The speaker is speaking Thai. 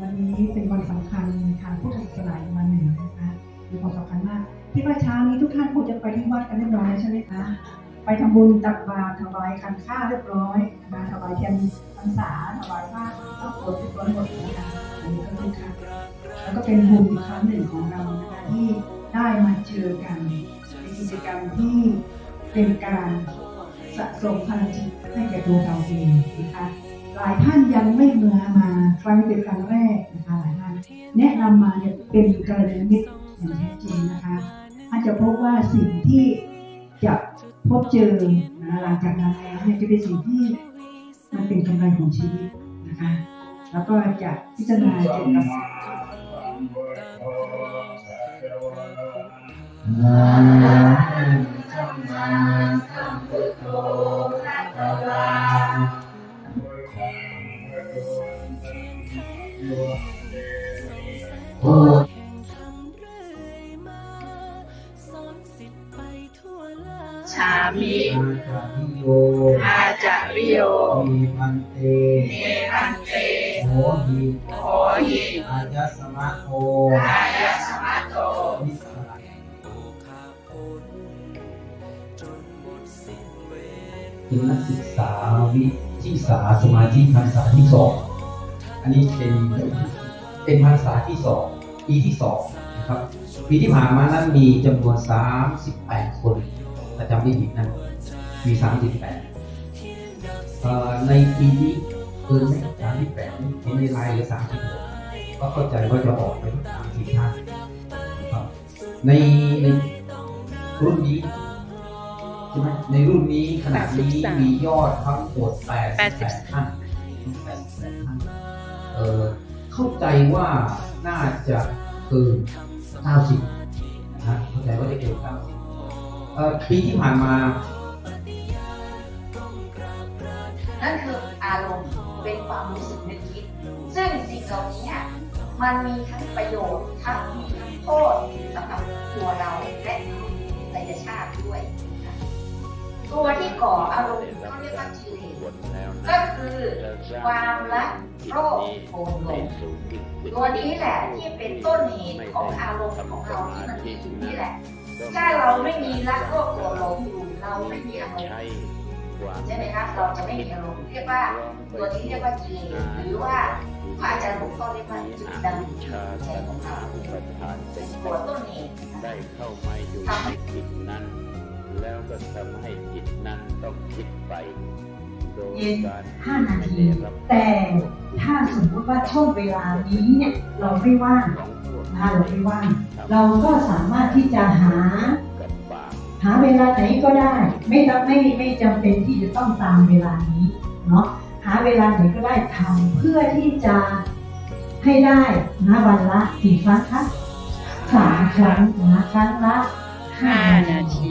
วันนี้เป็นวันสำคัญทางพุทธศาสนาวันหนึ่งนะคะมีความสำคัญมากที่ว่าเช้านี้ทุกท่านคงจะไปที่วัดกันเรียบร้อยใช่ไหมคะไปทำบุญตักบาตรถวายคันข้าเรียบร้อยนะคะถวายเทียนพรรษาถวายผ้าข้าวโพดเรียบร้อยหมดนะคะอันนี้ก็คือค่ะแล้วก็เป็นบุญอีกครั้งหนึ่งของ กิจกรที่เป็นการสะสมพลังจิตให้แก่ตัวเราเองนะคะหลายท่านยังไม่เมามาครั้งนี้เป็นครั้งแรกนะคะหลายท่านแนะนำมาเนี่ยเป็นกรณีมิตรอย่างแท้จริงนะคะอาจจะพบว่าสิ่งที่จะพบเจอนะหลังจากนั้นแล้วเนี่ยจะเป็นสิ่งที่มันเป็นกำไรของชีวิตนะคะแล้วก็จะพิจารณาเกี่ยวกับ ชามิอาจาริโยอาจาริโยมีพันเตเนรันเตโหหิโหหิอายัสมะโออายสมัตโตวิสาเป็นนักศึกษาวิท สาสมาธิพรรษาที่สองอันนี้เป็นเป็นพรรษาที่สองปีที่สองนะครับปีที่ผ่านมานั้นมีจำนวน 38 คนถ้าจำไม่ผิดนะมี 38เอ่อในปีนี้เกินไหม38นี่เห็นในไลน์เหลือ36ก็เข้าใจว่าจะออกไป30ท่นนะครับในในรุ่นนี้ ใช่ไหมในรุ่นนี้ขณะนี้มียอดทั้งหมด88ท่าน88ท่านเออเข้าใจว่าน่าจะเกิน90นะฮะเข้าใจว่าจะเกิน90เอ่อปีที่ผ่านมานั่นคืออารมณ์เป็นความรู้สึกนึกคิด ซึ่งสิ่งเหล่านี้อะมันมีทั้งประโยชน์ทั้งมีทั้งโทษสำหรับตัวเราและในชาติด้วยนะคะ ตัวที่ก่ออารมณ์เขาเรียกว่ากิเลสก็คือความรักโลภโกรธหลงตัวนี้แหละที่เป็นต้นเหตุของอารมณ์ของเราที่มันมีอยู่นี่แหละ ถ้าเราไม่มีรักโลภโกรธหลงอยู่เราไม่มีอารมณ์ใช่ไหมครับเราจะไม่มีอารมณ์เรียกว่าตัวนี้เรียกว่ากิเลสหรือว่าพระอาจารย์หลวงพ่อเรียกว่าจุดดำใจของเราเป็นตัวต้นเหตุนะได้เข้ามาอยู่ในจิตนั้น แล้วก็ทำให้จิตนั้นต้องคิดไปโดยเย็นการห้านาทีไม่ได้รับแต่ถ้าสมมติว่าช่วงเวลานี้เนี่ยเราไม่ว่างของพวกนะเราไม่ว่าง เราก็สามารถที่จะหากับบาปหาเวลาไหนก็ได้ ไม่ต้องไม่ไม่จำเป็นที่จะต้องตามเวลานี้เนาะหาเวลาไหนก็ได้ทำเพื่อที่จะให้ได้นะวันละกี่ครั้งคะสามครั้งนะครั้งละห้าห้านานาทีที